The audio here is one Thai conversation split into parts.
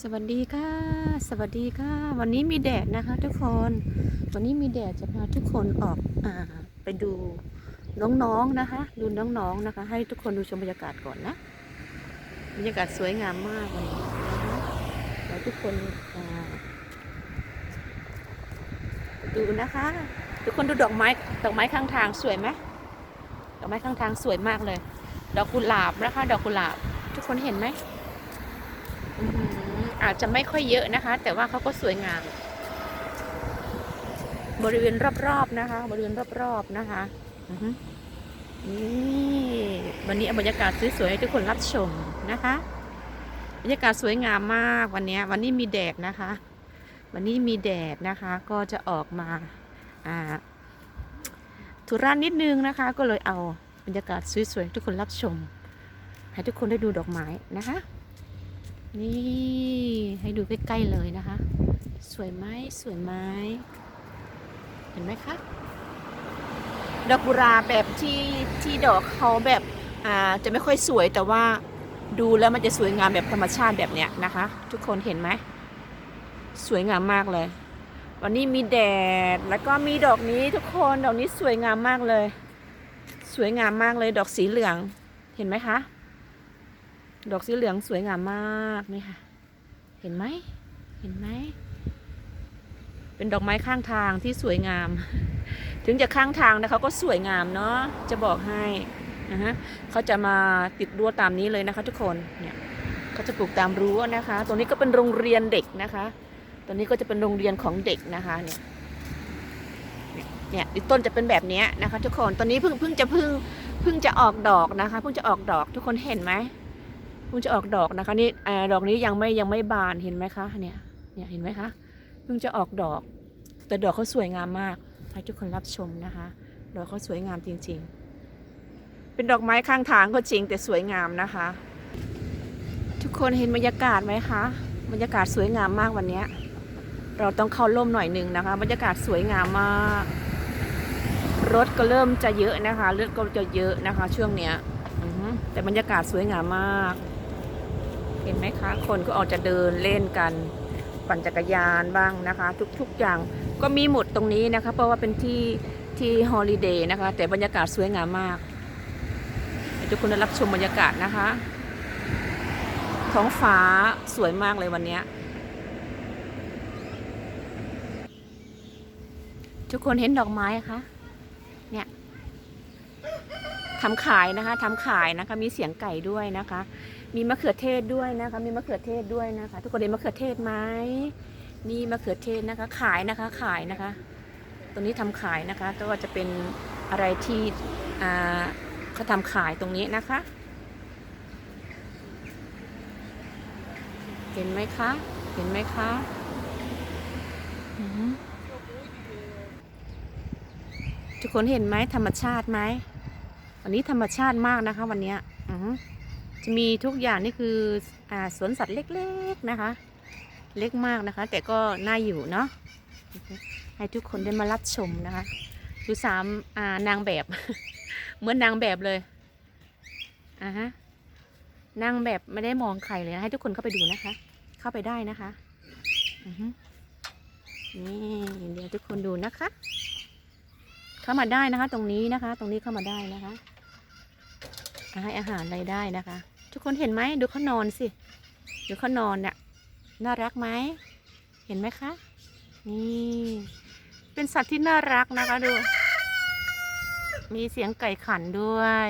สวัสดีค่ะ สวัสดีค่ะ วันนี้มีแดดนะคะทุกคน วันนี้มีแดดจะพาทุกคนออกอ่าไปดูน้องๆนะคะ ดูน้องๆนะคะ ให้ทุกคนดูชมบรรยากาศก่อนนะบรรยากาศสวยงามมากวันนี้นะคะเดี๋ยวทุกคนอ่าดูนะคะ ทุกคนดูดอกไม้ดอกไม้ข้างทางสวยไหมดอกไม้ข้างทางสวยมากเลย ดอกกุหลาบนะคะ ดอกกุหลาบ ทุกคนเห็นไหม อาจจะไม่ค่อยเยอะนะคะ แต่ว่าเขาก็สวยงาม บริเวณรอบๆนะคะ บริเวณรอบๆนะคะนี่วันนี้บรรยากาศสวยๆให้ทุกคนรับชมนะคะบรรยากาศสวยงามมากวันนี้วันนี้มีแดดนะคะ วันนี้มีแดดนะคะ ก็จะออกมาอ่าธุระนิดนึงนะคะ ก็เลยเอาบรรยากาศสวยๆให้ทุกคนรับชม ให้ทุกคนได้ดูดอกไม้นะคะ นี่ให้ดูใกล้ๆเลยนะคะ สวยไหมสวยไหมเห็นไหมคะดอกกุหลาแบบที่ที่ดอกเขาแบบอ่าจะไม่ค่อยสวยแต่ว่าดูแล้วมันจะสวยงามแบบธรรมชาติแบบเนี้ยนะคะ ทุกคนเห็นไหมสวยงามมากเลย วันนี้มีแดดแล้วก็มีดอกนี้ทุกคนดอกนี้สวยงามมากเลย สวยงามมากเลยดอกสีเหลืองเห็นไหมคะ ดอกสีเหลืองสวยงามมากนี่ค่ะ เห็นไหม เห็นไหม เป็นดอกไม้ข้างทางที่สวยงาม ถึงจะข้างทางนะเขาก็สวยงามเนาะ จะบอกให้นะฮะเขาจะมาติดรั้วตามนี้เลยนะคะ ทุกคน เนี่ยเขาจะปลูกตามรั้วนะคะ ตรงนี้ก็เป็นโรงเรียนเด็กนะคะ ตรงนี้ก็จะเป็นโรงเรียนของเด็กนะคะเนี่ยเนี่ยต้นจะเป็นแบบนี้นะคะ ทุกคน ตอนนี้เพิ่งเพิ่งจะเพิ่งเพิ่งจะออกดอกนะคะ เพิ่งจะออกดอกทุกคนเห็นไหม พิ่งจะออกดอกนะคะนี่ดอกนี้ยังไม่ยังไม่บานเห็นไหมคะเนี่ยเนี่ยเห็นไหมคะเพิ่งจะออกดอก แต่ดอกเขาสวยงามมากให้ทุกคนรับชมนะคะ ดอกเขาสวยงามจริง ๆ เป็นดอกไม้ข้างทางก็จริงแต่สวยงามนะคะ ทุกคนเห็นบรรยากาศไหมคะบรรยากาศสวยงามมากวันนี้เราต้องเข้าร่มหน่อยหนึ่งนะคะบรรยากาศสวยงามมาก รถก็เริ่มจะเยอะนะคะรถก็จะเยอะนะคะ ช่วงเนี้ยแต่บรรยากาศสวยงามมาก ห็นไหมคะ คนก็ออกจะเดินเล่นกันปั่นจักรยานบ้างนะคะ ทุกๆอย่างก็มีหมดตรงนี้นะคะ เพราะว่าเป็นที่ที่ฮอลิเดย์นะคะ แต่บรรยากาศสวยงามมากทุกคนได้รับชมบรรยากาศนะคะ ท้องฟ้าสวยมากเลยวันนี้ทุกคนเห็นดอกไม้คะเนี่ยทำขายนะคะทำขายนะคะ มีเสียงไก่ด้วยนะคะ มีมะเขือเทศด้วยนะคะ มีมะเขือเทศด้วยนะคะ ทุกคนเห็นมะเขือเทศไหมนี่มะเขือเทศนะคะ ขายนะคะขายนะคะ ตรงนี้ทำขายนะคะก็จะเป็นอะไรที่อ่าเขาทำขายตรงนี้นะคะ เห็นไหมคะ เห็นไหมคะทุกคนเห็นไหมธรรมชาติไหมวันนี้ธรรมชาติมากนะคะ วันนี้อือ จะมีทุกอย่างนี่คืออ่าสวนสัตว์เล็กๆนะคะ เล็กมากนะคะ แต่ก็น่าอยู่เนาะให้ทุกคนได้มารับชมนะคะดูสามอ่านางแบบเหมือนนางแบบเลยอ่าฮะนางแบบไม่ได้มองใครเลยนะให้ทุกคนเข้าไปดูนะคะ เข้าไปได้นะคะนี่เดี๋ยวทุกคนดูนะคะ เข้ามาได้นะคะ ตรงนี้นะคะ ตรงนี้เข้ามาได้นะคะให้อาหารอะไรได้นะคะ ทุกคนเห็นไหมดูเขานอนสิดูเขานอนเนี่ยน่ารักไหมเห็นไหมคะ นี่เป็นสัตว์ที่น่ารักนะคะดู มีเสียงไก่ขันด้วย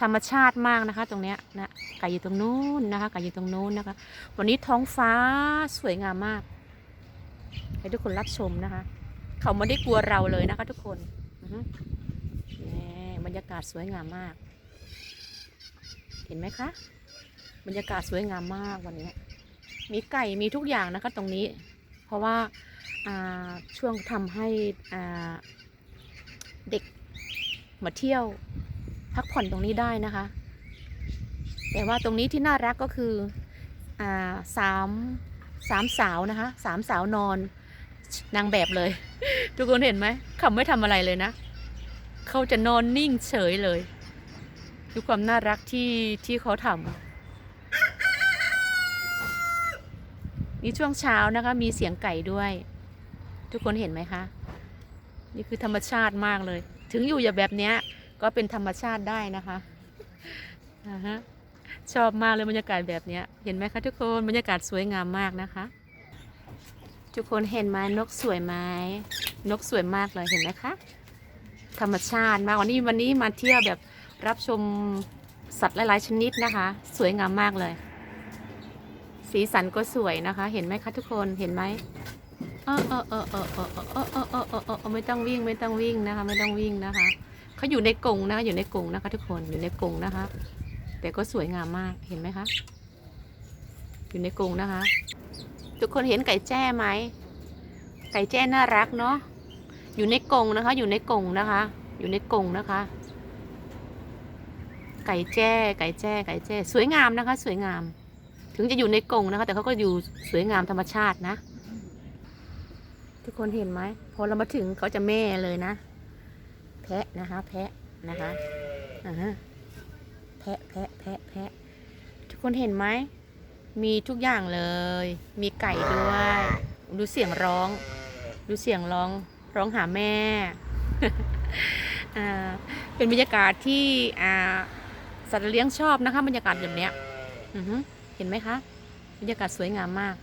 ธรรมชาติมากนะคะ ตรงเนี้ยนะไก่อยู่ตรงนู้นนะคะไก่อยู่ตรงนู้นนะคะ วันนี้ท้องฟ้าสวยงามมาก ให้ทุกคนรับชมนะคะ เขาไม่ได้กลัวเราเลยนะคะ ทุกคนนี่บรรยากาศสวยงามมาก เห็นไหมคะ บรรยากาศสวยงามมากวันนี้ มีไก่มีทุกอย่างนะคะตรงนี้ เพราะว่าาช่วงทำให้เด็กมาเที่ยว พักผ่อนตรงนี้ได้นะคะ แต่ว่าตรงนี้ที่น่ารักก็คืออาสามสามสาวนะคะสามสาวนอนนางแบบเลย ทุกคนเห็นไหมเขาไม่ทำอะไรเลยนะ เขาจะนอนนิ่งเฉยเลย ดูความน่ารักที่ที่เขาทำนี่ช่วงเช้านะคะมีเสียงไก่ด้วย ทุกคนเห็นไหมคะ นี่คือธรรมชาติมากเลย ถึงอยู่อย่าแบบเนี้ย ก็เป็นธรรมชาติได้นะคะอ่าฮะชอบมากเลยบรรยากาศแบบเนี้ย เห็นไหมคะทุกคนบรรยากาศสวยงามมากนะคะ ทุกคนเห็นไหมนกสวยไหมนกสวยมากเลยเห็นไหมคะธรรมชาติมากวันนี้วันนี้มาเที่ยวแบบ รับชมสัตว์หลาย ๆ ชนิดนะคะ สวยงามมากเลย สีสันก็สวยนะคะ เห็นไหมคะทุกคนเห็นไหมเออเออเออเออเออเออเออเออเออเออไม่ต้องวิ่งไม่ต้องวิ่งนะคะ ไม่ต้องวิ่งนะคะเขาอยู่ในกรงนะคะอยู่ในกรงนะคะ ทุกคนอยู่ในกรงนะคะ แต่ก็สวยงามมากเห็นไหมคะ อยู่ในกรงนะคะ ทุกคนเห็นไก่แจ้ไหมไก่แจ้น่ารักเนาะอยู่ในกรงนะคะ อยู่ในกรงนะคะ อยู่ในกรงนะคะ ไก่แจ้ ไก่แจ้ ไก่แจ้ สวยงามนะคะ สวยงาม ถึงจะอยู่ในกรงนะคะ แต่เขาก็อยู่สวยงามธรรมชาตินะ ทุกคนเห็นไหมพอเรามาถึงเขาจะแม่เลยนะ แพะนะคะ แพะนะคะอ่าฮะแพะแพะแพะแพะทุกคนเห็นไหมมีทุกอย่างเลย มีไก่ด้วย ดูเสียงร้อง ดูเสียงร้อง ร้องหาแม่อ่าเป็นบรรยากาศที่อ่า สัตว์เลี้ยงชอบนะคะบรรยากาศแบบเนี้ยเห็นไหมคะ บรรยากาศสวยงามมาก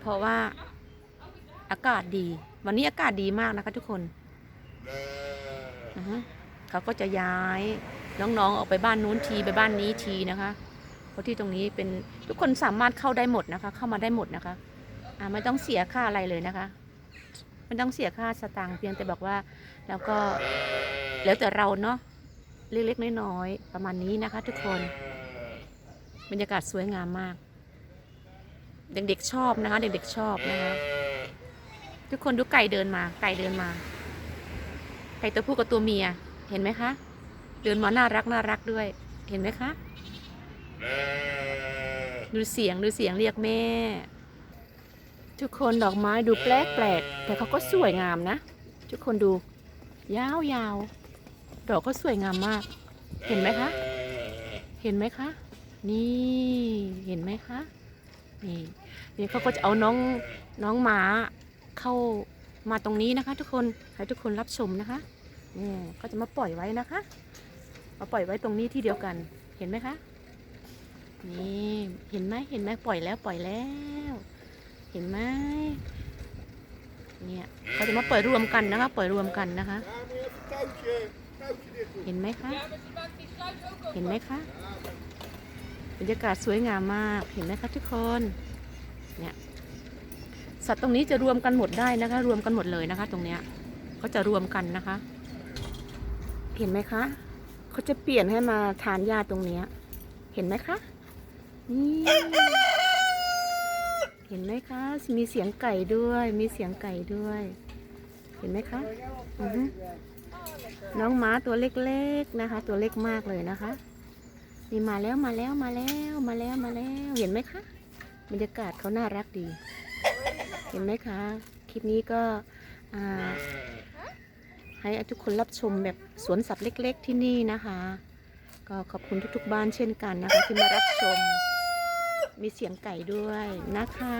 เพราะว่าอากาศดี วันนี้อากาศดีมากนะคะทุกคนอือฮึเขาก็จะย้ายน้องๆออกไปบ้านนู้นทีไปบ้านนี้ทีนะคะเพราะที่ตรงนี้เป็นทุกคนสามารถเข้าได้หมดนะคะ เข้ามาได้หมดนะคะอ่าไม่ต้องเสียค่าอะไรเลยนะคะไม่ต้องเสียค่าสตางค์เพียงแต่บอกว่า แล้วก็แล้วแต่เราเนาะ เล็กๆน้อยๆประมาณนี้นะคะ ทุกคน บรรยากาศสวยงามมาก เด็กๆชอบนะคะ เด็กๆชอบนะคะทุกคนดูไก่เดินมา ไก่เดินมา ไก่ตัวผู้กับตัวเมีย เห็นไหมคะ เดินมาน่ารักน่ารักด้วย เห็นไหมคะ ดูเสียงดูเสียงเรียกแม่ ทุกคนดอกไม้ดูแปลกแปลกแต่เขาก็สวยงามนะ ทุกคนดู ยาวยาว ดอกก็สวยงามมาก เห็นไหมคะ เห็นไหมคะ นี่ เห็นไหมคะ นี่นี่เขาก็จะเอาน้องน้องหมาเข้ามาตรงนี้นะคะ ทุกคน ให้ทุกคนรับชมนะคะนี่เขาจะมาปล่อยไว้นะคะมาปล่อยไว้ตรงนี้ที่เดียวกัน เห็นไหมคะ นี่ เห็นไหมเห็นไหมปล่อยแล้วปล่อยแล้ว เห็นไหมเนี่ยเขาจะมาปล่อยรวมกันนะคะ ปล่อยรวมกันนะคะ เห็นไหมคะ เห็นไหมคะ บรรยากาศสวยงามมาก เห็นไหมคะทุกคน เนี่ย สัตว์ตรงนี้จะรวมกันหมดได้นะคะ รวมกันหมดเลยนะคะ ตรงเนี้ยเขาจะรวมกันนะคะ เห็นไหมคะ เขาจะเปลี่ยนให้มาทานหญ้าตรงเนี้ย เห็นไหมคะ นี่เห็นไหมคะ มีเสียงไก่ด้วย มีเสียงไก่ด้วย เห็นไหมคะ อือ น้องม้าตัวเล็กๆนะคะ ตัวเล็กมากเลยนะคะ นี่มาแล้วมาแล้วมาแล้วมาแล้วมาแล้ว เห็นไหมคะบรรยากาศเขาน่ารักดี เห็นไหมคะ คลิปนี้ก็ให้ทุกคนรับชมแบบสวนสัตว์เล็ก ๆ ที่นี่นะคะ ก็ขอบคุณทุกๆบ้านเช่นกันนะคะ ที่มารับชม มีเสียงไก่ด้วยนะคะ